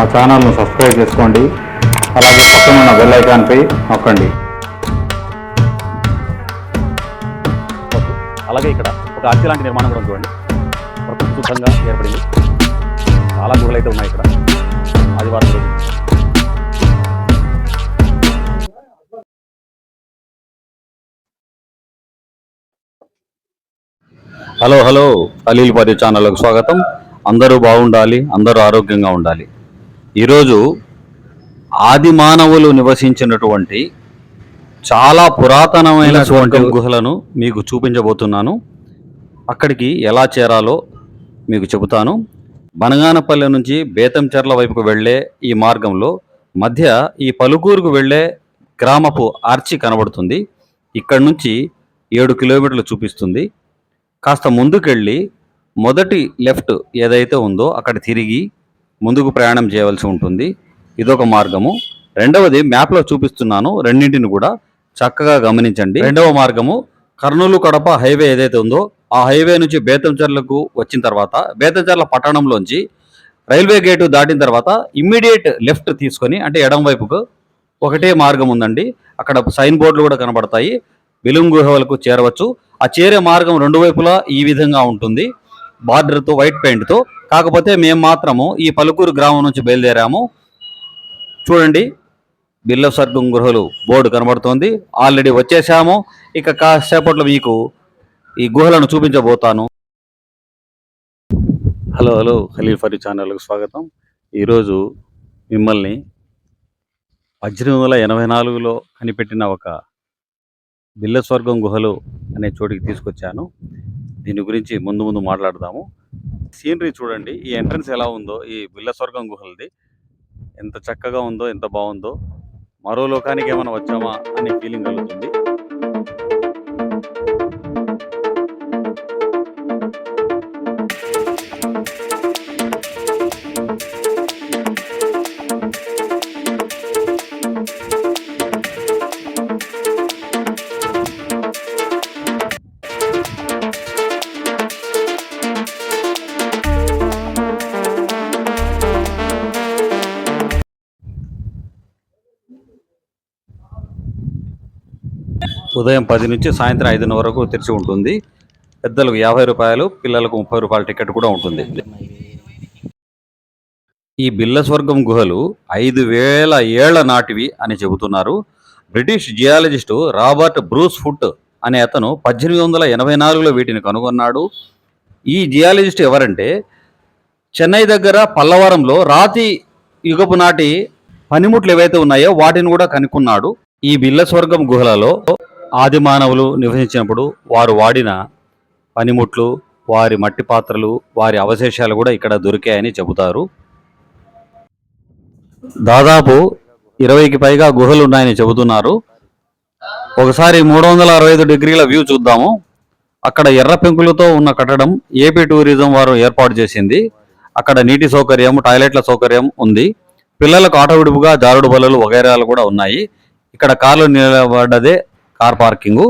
మా ఛానల్ను సబ్స్క్రైబ్ చేసుకోండి. అలాగే పక్కన ఉన్న బెల్ ఐకాన్పై నొక్కండి. అలాగే ఇక్కడ ఒక అర్చి లాంటి నిర్మాణం కూడా చూడండి. ప్రకృతి శుద్ధంగా ఏర్పడింది. చాలా గుహలు అయితే ఉన్నాయి ఇక్కడ. ఆదివారం రోజు. Hello hello. అలీల్ పరి ఛానల్కు స్వాగతం. అందరూ బాగుండాలి అందరూ ఆరోగ్యంగా ఉండాలి. ఈరోజు ఆది మానవులు నివసించినటువంటి చాలా పురాతనమైనటువంటి గుహలను మీకు చూపించబోతున్నాను. అక్కడికి ఎలా చేరాలో మీకు చెబుతాను. బనగానపల్లె నుంచి బేతంచెర్ల వైపుకు వెళ్ళే ఈ మార్గంలో మధ్య ఈ పలుకూరుకు వెళ్ళే గ్రామపు ఆర్చి కనబడుతుంది. ఇక్కడ నుంచి ఏడు కిలోమీటర్లు చూపిస్తుంది. కాస్త ముందుకెళ్ళి మొదటి లెఫ్ట్ ఏదైతే ఉందో అక్కడ తిరిగి ముందుకు ప్రయాణం చేయవలసి ఉంటుంది. ఇదొక మార్గము. రెండవది మ్యాప్లో చూపిస్తున్నాను. రెండింటిని కూడా చక్కగా గమనించండి. రెండవ మార్గము కర్నూలు కడప హైవే ఏదైతే ఉందో ఆ హైవే నుంచి బేతంచర్లకు వచ్చిన తర్వాత బేతంచర్ల పట్టణంలోంచి రైల్వే గేటు దాటిన తర్వాత ఇమ్మీడియట్ లెఫ్ట్ తీసుకొని అంటే ఎడం వైపుకు ఒకటే మార్గం ఉందండి. అక్కడ సైన్ బోర్డులు కూడా కనబడతాయి. బిలుం గుహలకు చేరవచ్చు. ఆ చేరే మార్గం రెండు వైపులా ఈ విధంగా ఉంటుంది. బార్డర్తో వైట్ పెయింట్తో కాకపోతే మేము మాత్రము ఈ పలుకూరు గ్రామం నుంచి బయలుదేరాము. చూడండి బిల్ల సర్గం గుహలు బోర్డు కనబడుతోంది. ఆల్రెడీ వచ్చేసాము. ఇక కాసేపట్లో మీకు ఈ గుహలను చూపించబోతాను. హలో హలో ఖలీల్ ఫరీ ఛానల్కు స్వాగతం. ఈరోజు మిమ్మల్ని పద్దెనిమిది వందల ఎనభై నాలుగులో కనిపెట్టిన ఒక బిల్లస్వర్గం గుహలు అనే చోటికి తీసుకొచ్చాను. దీని గురించి ముందు ముందు మాట్లాడదాము. సీనరీ చూడండి ఈ ఎంట్రన్స్ ఎలా ఉందో ఈ బిల్లస్వర్గం గుహలది. ఎంత చక్కగా ఉందో ఎంత బాగుందో. మరో లోకానికి ఏమైనా వచ్చామా అనే ఫీలింగ్ కలుగుతుంది. ఉదయం పది నుంచి సాయంత్రం ఐదున్నర వరకు తెరిచి ఉంటుంది. పెద్దలకు యాభై రూపాయలు పిల్లలకు ముప్పై రూపాయల టికెట్ కూడా ఉంటుంది. ఈ బిల్లస్వర్గం గుహలు ఐదు వేల ఏళ్ళ నాటివి అని చెబుతున్నారు. British geologist Robert Bruce Foote అనే అతను పద్దెనిమిది వందల ఎనభై నాలుగులో వీటిని కనుగొన్నాడు. ఈ జియాలజిస్ట్ ఎవరంటే చెన్నై దగ్గర పల్లవరంలో రాతి యుగపు నాటి పనిముట్లు ఏవైతే ఉన్నాయో వాటిని కూడా కనుక్కున్నాడు. ఈ బిల్లస్వర్గం గుహలలో ఆది మానవులు నివసించినప్పుడు వారు వాడిన పనిముట్లు వారి మట్టి పాత్రలు వారి అవశేషాలు కూడా ఇక్కడ దొరికాయని చెబుతారు. దాదాపు ఇరవైకి పైగా గుహలు ఉన్నాయని చెబుతున్నారు. ఒకసారి మూడు వందల అరవై ఐదు డిగ్రీల వ్యూ చూద్దాము. అక్కడ ఎర్ర పెంకులతో ఉన్న కట్టడం ఏపీ టూరిజం వారు ఏర్పాటు చేసింది. అక్కడ నీటి సౌకర్యం టాయిలెట్ల సౌకర్యం ఉంది. పిల్లలకు ఆట విడుపుగా జారుడు బల్లలు వగైరాలు కూడా ఉన్నాయి. ఇక్కడ కార్లు నిలబడ్డదే కార్ పార్కింగు.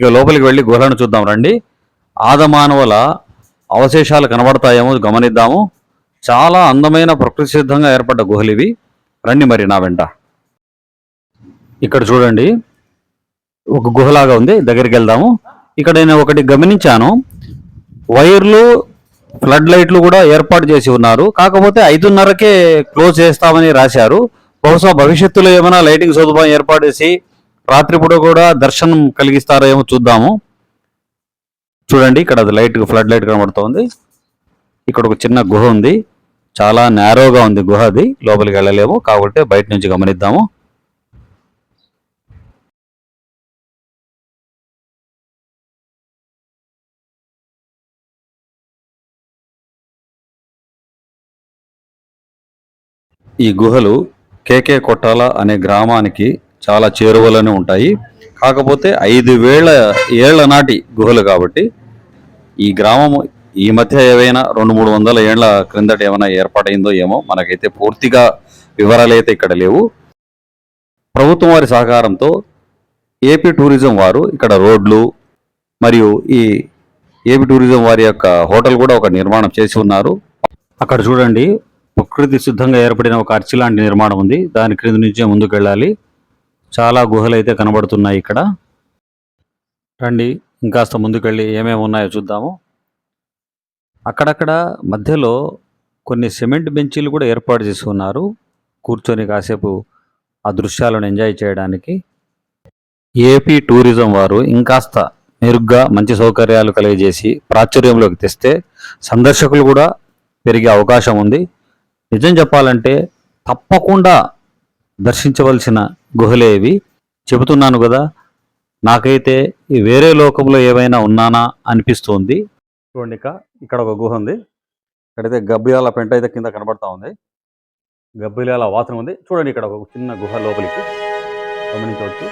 ఇక లోపలికి వెళ్ళి గుహలను చూద్దాం రండి. ఆదమానవుల అవశేషాలు కనబడతాయేమో గమనిద్దాము. చాలా అందమైన ప్రకృతి సిద్ధంగా ఏర్పడ్డ గుహలు ఇవి రండి మరి నా వెంట. ఇక్కడ చూడండి. ఒక గుహలాగా ఉంది. దగ్గరికి వెళ్దాము. ఇక్కడ నేను ఒకటి గమనించాను. వైర్లు ఫ్లడ్ లైట్లు కూడా ఏర్పాటు చేసి ఉన్నారు. కాకపోతే ఐదున్నరకే క్లోజ్ చేస్తామని రాశారు. బహుశా భవిష్యత్తులో ఏమైనా లైటింగ్ సదుపాయం ఏర్పాటు చేసి రాత్రిపూట కూడా దర్శనం కలిగిస్తారో ఏమో చూద్దాము. చూడండి ఇక్కడ అది లైట్ ఫ్లడ్ లైట్ కనబడుతోంది. ఇక్కడ ఒక చిన్న గుహ ఉంది. చాలా నేరోగా ఉంది గుహ అది. లోపలికి వెళ్ళలేము. కాబట్టి బయట నుంచి గమనిద్దాము. ఈ గుహలు కేకే కొట్టాల అనే గ్రామానికి చాలా చేరువలోనే ఉంటాయి. కాకపోతే ఐదు వేల ఏళ్ళ నాటి గుహలు కాబట్టి ఈ గ్రామం ఈ మధ్య ఏవైనా రెండు మూడు వందల ఏళ్ళ క్రిందట ఏమైనా ఏర్పాటైందో ఏమో మనకైతే పూర్తిగా వివరాలు అయితే ఇక్కడ లేవు. ప్రభుత్వం వారి సహకారంతో ఏపీ టూరిజం వారు ఇక్కడ రోడ్లు మరియు ఈ ఏపీ టూరిజం వారి యొక్క హోటల్ కూడా ఒక నిర్మాణం చేసి ఉన్నారు. అక్కడ చూడండి ప్రకృతి సిద్ధంగా ఏర్పడిన ఒక అర్చి లాంటి నిర్మాణం ఉంది. దాని క్రింద నుంచే ముందుకు వెళ్ళాలి చాలా గుహలు అయితే కనబడుతున్నాయి ఇక్కడ. రండి ఇంకాస్త ముందుకెళ్ళి ఏమేమి ఉన్నాయో చూద్దాము. అక్కడక్కడ మధ్యలో కొన్ని సిమెంట్ బెంచీలు కూడా ఏర్పాటు చేసి ఉన్నారు. కూర్చొని కాసేపు ఆ దృశ్యాలను ఎంజాయ్ చేయడానికి. ఏపీ టూరిజం వారు ఇంకాస్త మెరుగ్గా మంచి సౌకర్యాలు కలిగజేసి ప్రాచుర్యంలోకి తెస్తే సందర్శకులు కూడా పెరిగే అవకాశం ఉంది. నిజం చెప్పాలంటే తప్పకుండా దర్శించవలసిన గుహలేవి. చెబుతున్నాను కదా నాకైతే ఈ వేరే లోకంలో ఏమైనా ఉన్నానా అనిపిస్తుంది. చూడండి ఇక ఇక్కడ ఒక గుహ ఉంది. ఇక్కడైతే గబ్బిలాల పెంట అయితే కింద కనబడతా ఉంది. గబ్బిలాల వాసన ఉంది. చూడండి ఇక్కడ ఒక చిన్న గుహ లోపలికి. గమనించవచ్చు.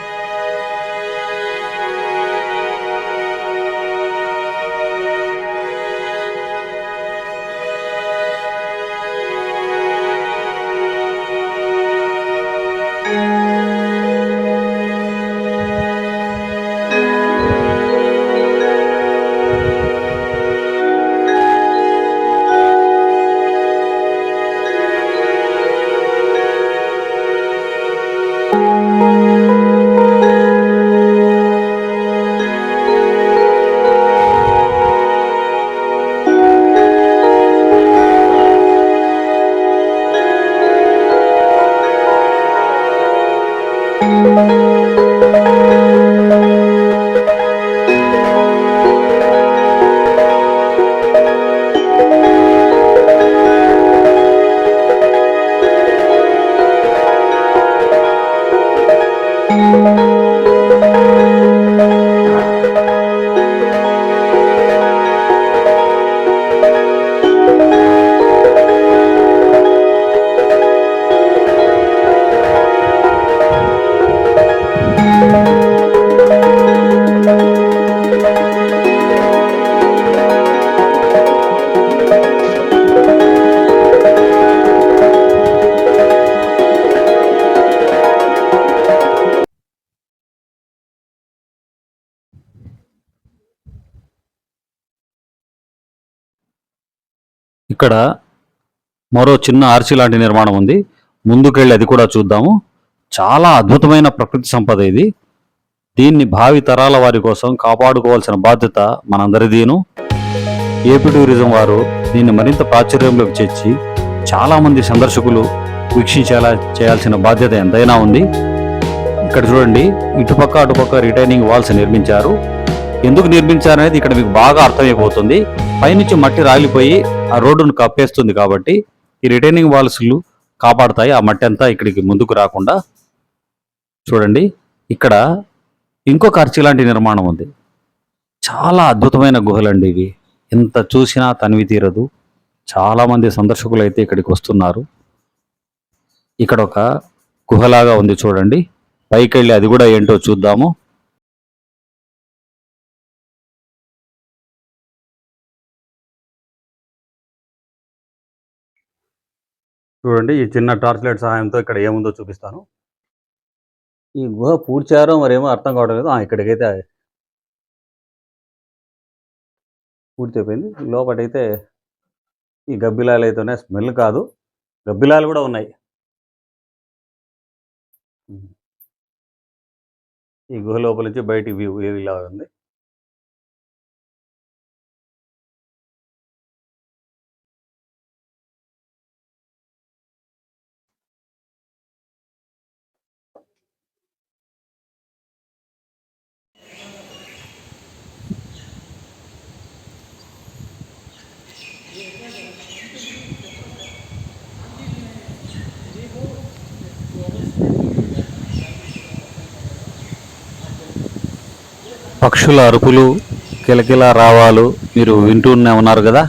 ఇక్కడ మరో చిన్న ఆర్చి లాంటి నిర్మాణం ఉంది. ముందుకెళ్ళి అది కూడా చూద్దాము. చాలా అద్భుతమైన ప్రకృతి సంపద ఇది. దీన్ని భావి తరాల వారి కోసం కాపాడుకోవాల్సిన బాధ్యత మనందరిదీను. ఏపీ టూరిజం వారు దీన్ని మరింత ప్రాచుర్యంలోకి చేర్చి చాలామంది సందర్శకులు వీక్షించేలా చేయాల్సిన బాధ్యత ఎంతైనా ఉంది. ఇక్కడ చూడండి ఇటుపక్క అటుపక్క రిటైనింగ్ వాల్స్ నిర్మించారు. ఎందుకు నిర్మించారనేది ఇక్కడ మీకు బాగా అర్థమైపోతుంది. పైనుంచి మట్టి రాలిపోయి ఆ రోడ్డును కప్పేస్తుంది కాబట్టి ఈ రిటైనింగ్ వాల్స్లు కాపాడుతాయి. ఆ మట్టి అంతా ఇక్కడికి ముందుకు రాకుండా. చూడండి ఇక్కడ ఇంకొక అర్చి లాంటి నిర్మాణం ఉంది. చాలా అద్భుతమైన గుహలండి ఇవి. ఎంత చూసినా తనివి తీరదు. చాలామంది సందర్శకులు అయితే ఇక్కడికి వస్తున్నారు. ఇక్కడ ఒక గుహలాగా ఉంది చూడండి. పైకి వెళ్ళి అది కూడా ఏంటో చూద్దాము. చూడండి ఈ చిన్న టార్చ్ లైట్ సహాయంతో ఇక్కడ ఏముందో చూపిస్తాను. ఈ గుహ పూడ్చారో మరేమో అర్థం కావడం లేదు. ఇక్కడికైతే పూర్తి అయిపోయింది. లోపటైతే ఈ గబ్బిలాలు అయితే ఉన్నాయి. స్మెల్ కాదు. గబ్బిలాలు కూడా ఉన్నాయి. ఈ గుహ లోపల నుంచి బయటికి వ్యూ వ్యూ ఇలా ఉంది. పక్షుల అరుపులు కిలకిల రావాలు మీరు వింటూనే ఉన్నారు కదా?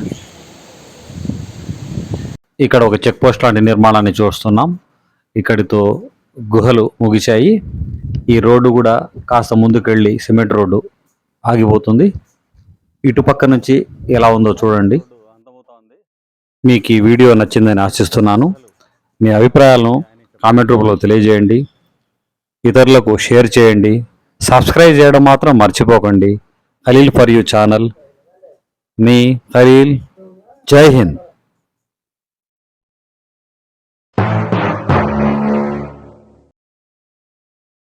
ఇక్కడ ఒక చెక్ పోస్ట్ లాంటి నిర్మాణాన్ని చూస్తున్నాం. ఇక్కడితో గుహలు ముగిశాయి. ఈ రోడ్డు కూడా కాస్త ముందుకెళ్ళి సిమెంట్ రోడ్డు ఆగిపోతుంది. ఇటుపక్క నుంచి ఎలా ఉందో చూడండి. మీకు ఈ వీడియో నచ్చిందని ఆశిస్తున్నాను. మీ అభిప్రాయాలను కామెంట్ రూపంలో తెలియజేయండి. ఇతరులకు షేర్ చేయండి. సబ్స్క్రైబ్ చేయడం మాత్రం మర్చిపోకండి. Khaleel for you channel. మీ ఖలీల్. జై హింద్.